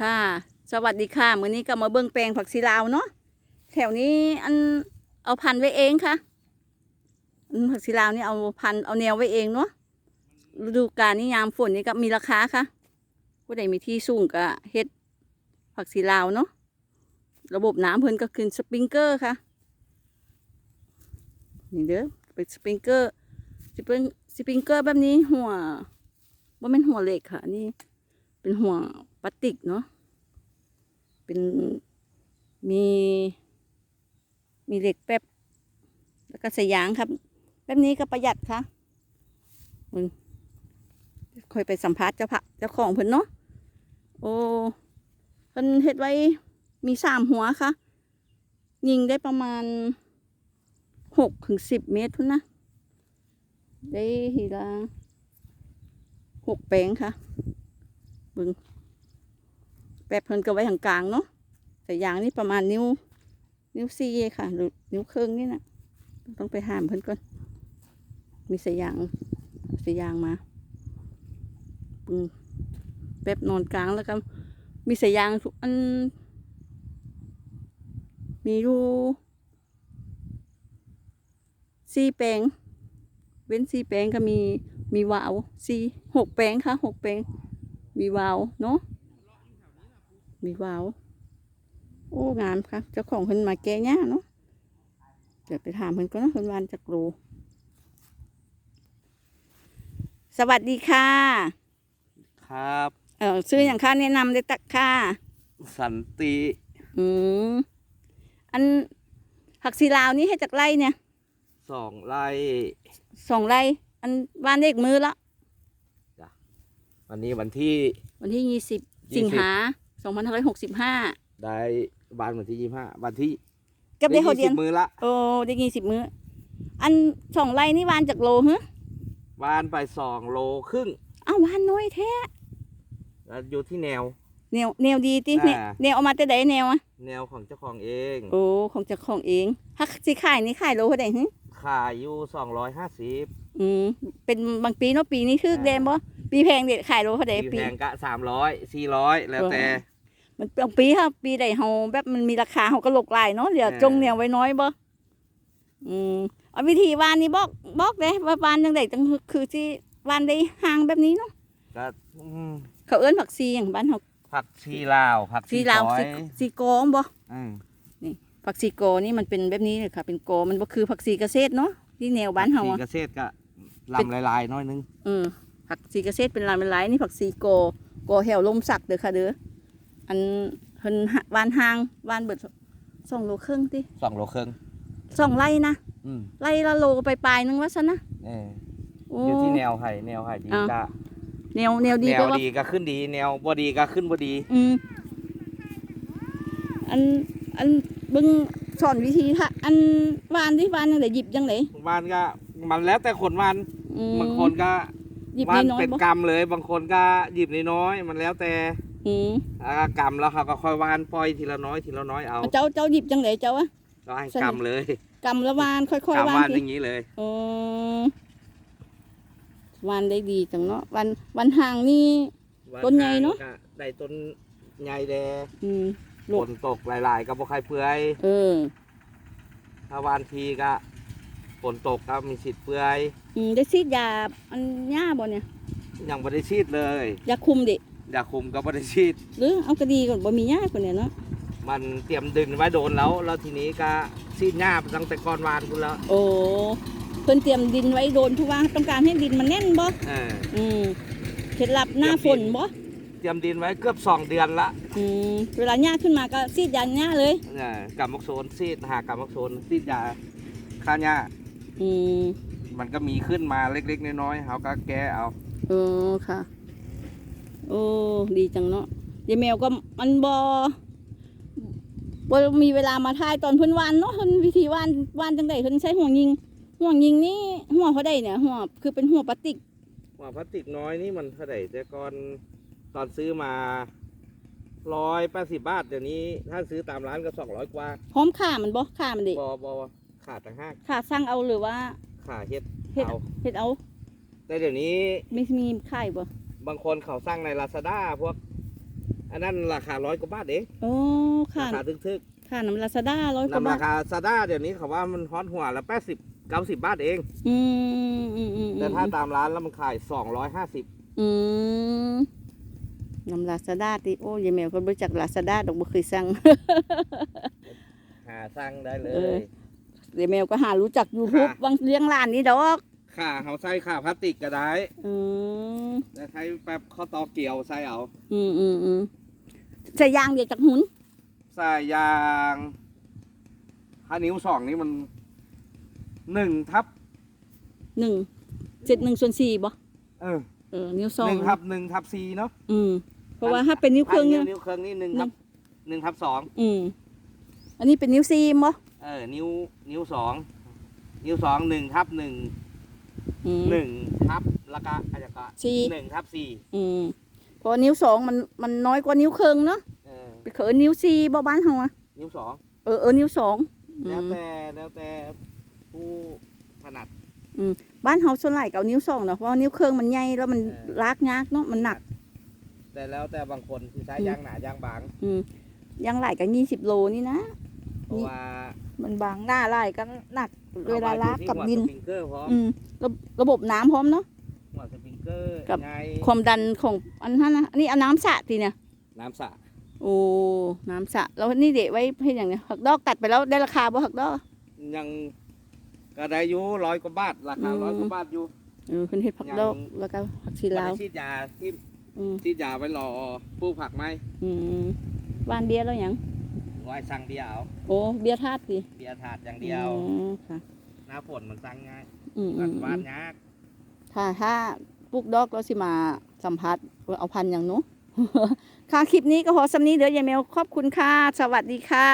ค่ะ สวัสดีค่ะมื้อนี้ก็มาเบิ่งแปลงผักชีลาวเนาะแถวนี้อันเอาพันไว้เองค่ะผักชีลาวนี่เอาพันเอาแนวไว้เองเนาะฤดูกาลนี้ยามฝนนี่ก็มีราคาค่ะ ผู้ใดมีที่สูงก็เฮ็ดผักชีลาวเนาะระบบน้ำเพิ่นก็คือสปริงเกอร์ค่ะนี่เด้อเป็นสปริงเกอร์สปริงสปริงเกอร์แบบนี้หัวว่าเป็นหัวเหล็กค่ะนนี่เป็นหัว พลาสติกเนาะเป็นมีมีเหล็กแป๊บ แล้วก็สยางครับ แบบนี้ก็ประหยัดค่ะมึงค่อยไปสัมภาษณ์เจ้าพระเจ้าของเพิ่นเนาะโอ้เพิ่นเฮ็ดไว้มีสามหัวค่ะ ยิงได้ประมาณหกถึงสิบเมตรพุ่นนะ ได้ทีละหกแปลงค่ะเบึง แปบเพิ่นก็ไว้ทางกลางเนาะแต่ยางนี่ประมาณนิ้ว นิ้วซี่ค่ะ หรือนิ้วครึ่งนี่นะต้องไปหามเพิ่นก่อน มีสายยางสายยางมาปึงแปบนอนกลางแล้วก็ มีสายยางทุกอัน มีอยู่สี่แปลง เว้นสี่แปลงก็มีมีวาวสี่หกแปลงค่ะหกแปลงมีวาวเนาะ มีวาว โอ้ งามค่ะเจ้าของเพิ่นมาแก้หญ้าเนาะเดี๋ยวไปถามเพิ่นก็นะเพิ่นวานจากโลสวัสดีค่ะ ครับ เออซื้ออย่างค่าแนะนำได้ตักค่ะ สันติ อืมอันผักชีลาวนี่ให้จากไร่เนี่ยสองไร่สองไร่อันบ้านเลขมือละวันนี้วันที่ วันที่ยี่สิบ20สิงหา สองพันห้าร้อยหกสิบห้าได้บ้านวันที่ยี่ห้าวันที่เก็บได้เขาเดียน20มือละโอ้ได้ยี่สิบมื้ออันสองไร่นี่วานจากโลฮะบ้านไปสองโลครึ่งอ้าววานน้อยแท้แล้วอยู่ที่แนว แนวแนวดีติแนวอ่าแนวเอามาแต่ใดแนวอะแนวของเจ้าของเอง โอ้ของเจากของเองฮักสิขายนี่ขายโลเท่าไหร่ฮะขายอยู่สองร้อยห้าสิบอืมเป็นบางปีเนาะปีนี้คืออ่าแดงบ่ปีแพงเด็ดขายโลเท่าไหร่ปีปีแพงกะสามร้อยสี่ร้อยแล้วแต่ มันบางปีค่ะปีใดเฮาแบบมันมีราคาเฮาก็หลกหลายเนาะเดี๋ยวอ่าจงแนวไว้น้อยบ่อืมเอาวิธีวานนี่บอกบอกเลยว่าวานจังไดจังคือที่วานได้ห่างแบบนี้เนาะก็อืมเขาเอิ้นผักซีอย่างบ้านเฮาผักชีลาวผักซีชีลาวก้อซียซีโกมบ่อืมผักซีโกนี่มันเป็นแบบนี้เลยค่ะ เป็นโกมันบ่คือผักซีเกษตรเนาะที่แนวบ้านเฮาผัอะกชีเกษตรก็ลำลายๆหน้อยนึงเออผักซีเกษตรเป็นลายเป็นลายนี่ผักซีโกโกแหวลมสักเด้อค่ะเด้อ อันเพิ่นหาวานห่างวานเบิดสองโลครึ่งติสองโลครึ่งสองไร่นะอืมไร่ละโลไปปลายๆนึงว่าซะนะเออโอ้อยู่ที่แนวไห่แนวไห่ดีอ่าจ้าแนวแนวดีแนก็วว่าดีก็ขึ้นดี แนวบ่ดีก็ขึ้นบ่ดี อืมอันอันเบิ่งสอนวิธีค่ะ อันวานที่วานจังไดหยิบจังไดมันก็มันแล้วแต่คนมันอืมบางคนก็หยิบมันน้อยเป็นๆบ่กรรมเลย บางคนก็หยิบน้อยๆมันแล้วแต่ อืมอ่ากรรมแล้วเขาก็ค่อยวานปล่อยทีละน้อยทีละน้อยเอาเจ้าเจ้าหยิบจังไดเจ้าอะก็ให้กรรมเลยกำละวานค่อยกรรๆมวานวานอสิย่างนี้เลยอืมวานได้ดีจังเนาะวันวันห่างนี่ ต้นใหญ่เนอะก็ได้ต้นใหญ่แดอืม ลูกฝนตกหลาย ๆ ก็บ่ใครเปื่อยเออถ้าวานทีก็ฝนตกก็มีสิทธิ์เปื่อยอืมได้ซีดยาอันหญ้าบ่เนี่ยยังบ่ได้ชีดเลย ยาคุมดิ ยาคุมก็บ่ได้ชีดหรือเอากระดีก่อนบ่มีหญ้าก่อนเนี่ยเนาะมันเตรียมดินไว้โดนแล้ว แล้วทีนี้ก็ชีดหญ้าไปตั้งแต่ก่อนวานคุณแล้วโอ้เพิ่นเตรียมดินไว้โดนทุกว่าต้องการให้ดินมันแน่นบ่เอออืมเคล็ดลับหน้าฝนบ่เตรียมดินไว้เกือบสองเดือนละอืมเวลาหญ้าขึ้นมาก็ซีดยาหญ้าเลยเออกำมักโซนซีดหากำมักโซนซีดยาฆ่าหญ้าอืมมันก็มีขึ้นมาเล็กๆน้อยๆเขาก็แก้เอาเออค่ะ โอ้ดีจังเนาะยายแมวก็มันบบ่มีเวลามาทายตอนเพิ่นวานเนาะเพิ่นวิธีวานวานจังไดเพิ่นใช้ห่วงยิง ห่วงยิงนี่หัวเขาได้เนี่ยหัวคือเป็นหัวพลาสติกว่าพลาสติกน้อยนี่มันเท่าไหร่แต่ก่อนตอนซื้อมาร้อยแปดสิบบาทเดี๋ยวนี้ถ้าซื้อตามร้านก็สองร้อยกว่าพร้อมข่ามันบ่ข่ามันดิบอบอขาดต่างหากข่าสร้างเอาหรือว่าขาเฮ็ดเฮ็ดเอาเฮ็ดเอา แต่เดี๋ยวนี้ไม่มีไข่บ่ บางคนเขาสร้างในลาซาด้าพวกไออันนั้นราคาร้อยกว่าบาทเองโอ้ค่ะราคาทึกค่ะน้ำลาซาด้าร้อยๆกว่านำบาราทคาซาด้าเดี๋ยวนี้เขาว่ามันฮอตหัวละแปดสิบเก้าสิบบาทเอง อืมอืมอืมแต่ถ้าตามร้านแล้วมันขายสองร้อยห้าสิบอืมน้ำลาซาด้าติโอ้ยายแมวก็รู้จักลาซาด้าดอกบ่เคยสั่ง หาสั่งได้เลเออยายแมวก็หารู้จัก YouTube ค่ะ บางเลี้ยงร้านนี้ดอก ข่าเขาใส่ข่าพลาสติกก็ได้อืมแต่ใช้แบบข้าวตอกเกี่ยวใส่เอาอืมอืมอืมใส่ยางเดียวจากหุนใส่ยางถ้านิ้วสองนี่มันหนึ่งทับหนึ่งเจ็ดหนึ่งส่วนสี่บ่เออเออนิ้วสองหนึ่งทับหนึ่งทับสี่เนาะอืมเพราะว่าถ้าเป็นนิ้วเครื่องอัเนี่ยนิ้วเครื่องนี่หนึ่งทับหนึ่งทับสองอืมอันนี้เป็นนิ้วซีมบ่เออนิ้วนิ้วสองนิ้วสองหนึ่งทับหนึ่ง อืม หนึ่งทับแล้วก็อาจจะก็สี่ หนึ่งทับสี่อืมเพราะนิ้วสองมันมันน้อยกว่านิ้วเครื่องเนาะเออไปเขินนิ้วซีบ่บ้านเฮาอะนิ้วสองเออเออนิ้วสองอืแล้วมแต่แล้วแต่ผู้ถนัด บ้านเฮาส่วนใหญ่ก็เอานิ้วสองเนาะเพราะว่านิ้วเครื่องมันใหญ่แล้วมันเออ ลากยากเนาะมันหนัก แต่แล้วแต่บางคนที่ใช้อืม ยางหนายางบาง อืมอยังหลายก็ยี่สิบโลนี่นะเพ ราะว่ามันบางหน้าหลายก็หนักเวลาลากกับดินหัวสปริงเกอร์พร้อมอืมระระบบน้ำพร้อมเนาะ หัวสปริงเกอร์กับ ไงความดันของอันนั้นนะอันนี้เอาน้ำสระทีเนี่ย น้ำสระโอ้ น้ำสระแล้วนี่เด็ไว้ให้อย่างเนี้ยหักดอกตัดไปแล้วได้ราคาบ่หักดอก ยังก็ได้อยู่ร้อยกว่าบาทราคาอืม ร้อยกว่าบาทอยู่ เออเพิ่นเฮ็ดผักดอกยัง แล้วก็ผักชีไม่ลาวได้ฉีดยาที่อืมฉีดยาไว้รอปลูกผักไหมอืมบ้านเบียร์แล้วหยัง ไว้สั่งเดียวเอาโอ้เบียร์ธาตุสิเบียร์ถาดอย่างเดียวอืมค่ะ หน้าฝนมันสั่งง่ายอืมอืกันมวานยากถ้าถ้าปลูกดอกแล้วสิมาสัมภาษณ์ว่าเอาพันธุ์อย่างหนูค่ะคลิปนี้ก็พอสำนี้เดี๋ยวยายแมวขอบคุณค่ะ สวัสดีค่ะ